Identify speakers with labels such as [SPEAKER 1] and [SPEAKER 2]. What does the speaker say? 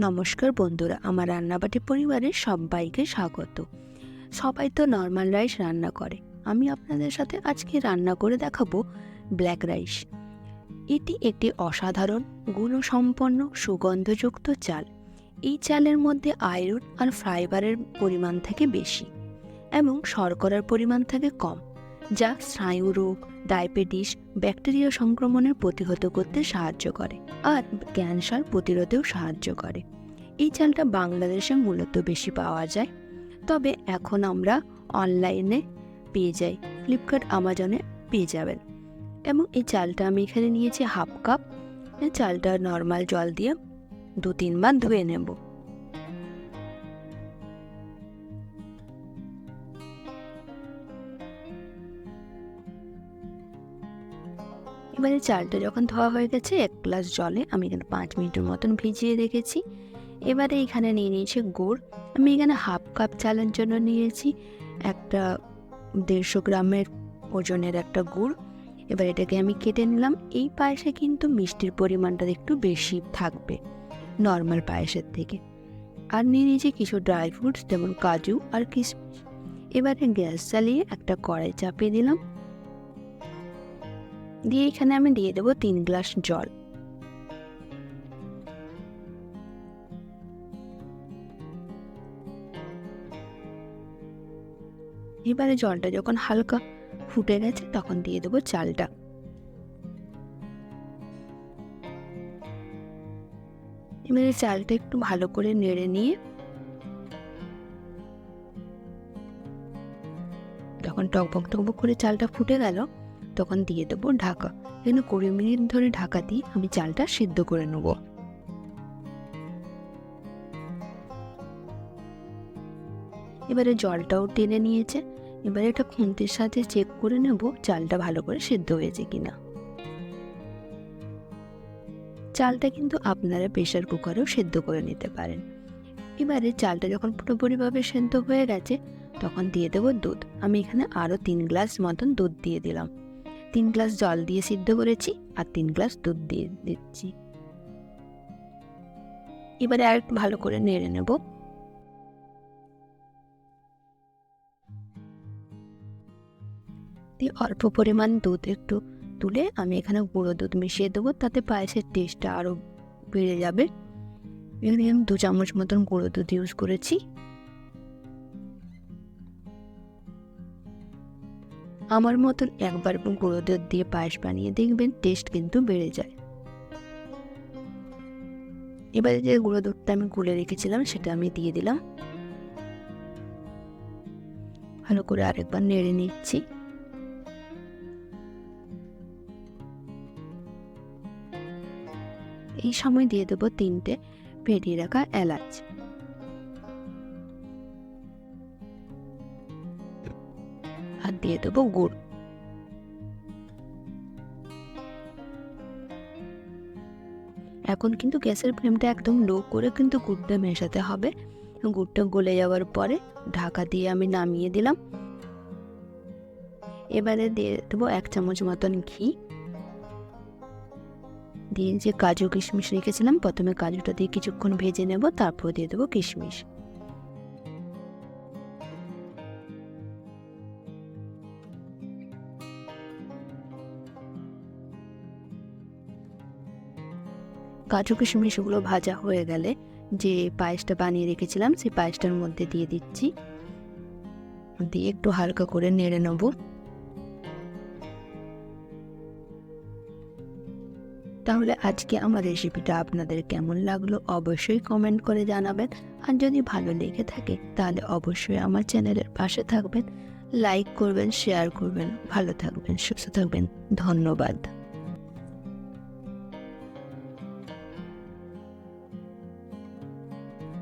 [SPEAKER 1] নমস্কার বন্ধুরা, আমার রান্নাবাটি পরিবারের সবাইকে স্বাগত। সবাই তো নর্মাল রাইস রান্না করে। আমি আপনাদের সাথে আজকে রান্না করে দেখাবো ব্ল্যাক রাইস। এটি একটি অসাধারণ, গুণসম্পন্ন, সুগন্ধযুক্ত চাল। এই চালের মধ্যে আয়রন আর ফাইবারের পরিমাণ থেকে বেশি এবং শর্করার পরিমাণ থেকে কম। যা স্নায়ু রোগ, ডায়াবেটিস, ব্যাকটেরিয়া সংক্রমণের প্রতিহত করতে সাহায্য করে আর ক্যান্সার প্রতিরোধেও সাহায্য করে। এই চালটা বাংলাদেশে মূলত বেশি পাওয়া যায়। তবে এখন আমরা অনলাইনে পেয়ে যাই, ফ্লিপকার্ট, আমাজনে পেয়ে যাবেন। এবং এই চালটা আমি এখানে নিয়েছি হাফ কাপ। চালটা নর্মাল জল দিয়ে দু তিনবার ধুয়ে নেব। এবারে চালটা যখন ধোয়া হয়ে গেছে, এক গ্লাস জলে আমি এখানে পাঁচ মিনিটের মতন ভিজিয়ে রেখেছি। এবারে এখানে নিয়ে নিয়েছি গুড়। আমি এখানে হাফ কাপ চালের জন্য নিয়েছি, একটা দেড়শো গ্রামের ওজনের একটা গুড়। এবার এটাকে আমি কেটে নিলাম। এই পায়েসে কিন্তু মিষ্টির পরিমাণটা একটু বেশি থাকবে, নর্মাল পায়েসের থেকে। আর নিয়ে নিয়েছি কিছু ড্রাই ফ্রুটস, যেমন কাজু আর কিশমিশ। এবারে গ্যাস চালিয়ে একটা কড়াই চাপিয়ে দিলাম। দিয়ে এখানে আমি দিয়ে দেবো তিন গ্লাস জল। এবারে জলটা যখন হালকা ফুটে গেছে, তখন দিয়ে দেবো চালটা। এবারে চালটা একটু ভালো করে নেড়ে নিয়ে যখন টকবক টকবক করে চালটা ফুটে গেল তখন দিয়ে দেবো ঢাকা। এখানে কুড়ি মিনিট ধরে ঢাকা দিয়ে আমি চালটা সিদ্ধ করে নেব। এবারে জলটাও টেনে নিয়েছে। এবারে এটা খুন্তির সাথে চেক করে নেব চালটা ভালো করে সিদ্ধ হয়েছে কিনা। চালটা কিন্তু আপনারা প্রেশার কুকারেও সেদ্ধ করে নিতে পারেন। এবারে চালটা যখন পুরোপুরিভাবে সেদ্ধ হয়ে গেছে, তখন দিয়ে দেবো দুধ। আমি এখানে আরও তিন গ্লাস মতন দুধ দিয়ে দিলাম। তিন গ্লাস জল দিয়ে সিদ্ধ করেছি আর তিন গ্লাস দুধ দিয়ে দিচ্ছি। এবারে আর ভালো করে নেড়ে নেব। দিয়ে অল্প পরিমাণ দুধ একটু তুলে আমি এখানে গুঁড়ো দুধ মিশিয়ে দেবো, তাতে পায়েসের টেস্টটা আরও বেড়ে যাবে। এখানে আমি দু চামচ মতন গুঁড়ো দুধ ইউজ করেছি। আমার মতন একবার গুঁড়ো দুধ দিয়ে পায়েস বানিয়ে দেখবেন টেস্ট কিন্তু বেড়ে যায়। এবারে যে গুঁড়ো দুধটা আমি গুলে রেখেছিলাম সেটা আমি দিয়ে দিলাম। ভালো করে আরেকবার নেড়ে নিচ্ছি। এই সময় দিয়ে দেবো তিনটে ফেটিয়ে রাখা এলাচ। দিয়ে দেবো গুড়। এখন কিন্তু গ্যাসের ফ্লেমটা একদম লো করে কিন্তু গুড়টা মেশাতে হবে। গুড়টা গলে যাওয়ার পরে ঢাকা দিয়ে আমি নামিয়ে দিলাম। এবারে দিয়ে দেবো এক চামচ মতন ঘি। দিয়ে যে কাজু কিশমিশ রেখেছিলাম, প্রথমে কাজুটা দিয়ে কিছুক্ষণ ভেজে নেব, তারপর দিয়ে দেবো কিশমিশ। কাজু কিশমিশগুলো ভাজা হয়ে গেলে যে পায়েসটা বানিয়ে রেখেছিলাম, সেই পায়েসটার মধ্যে দিয়ে দিচ্ছি। দিয়ে একটু হালকা করে নেড়ে নেব। তাহলে আজকে আমার রেসিপিটা আপনাদের কেমন লাগল অবশ্যই কমেন্ট করে জানাবেন। আর যদি ভালো লেগে থাকে, তাহলে অবশ্যই আমার চ্যানেলের পাশে থাকবেন, লাইক করবেন, শেয়ার করবেন। ভালো থাকবেন, সুস্থ থাকবেন। ধন্যবাদ।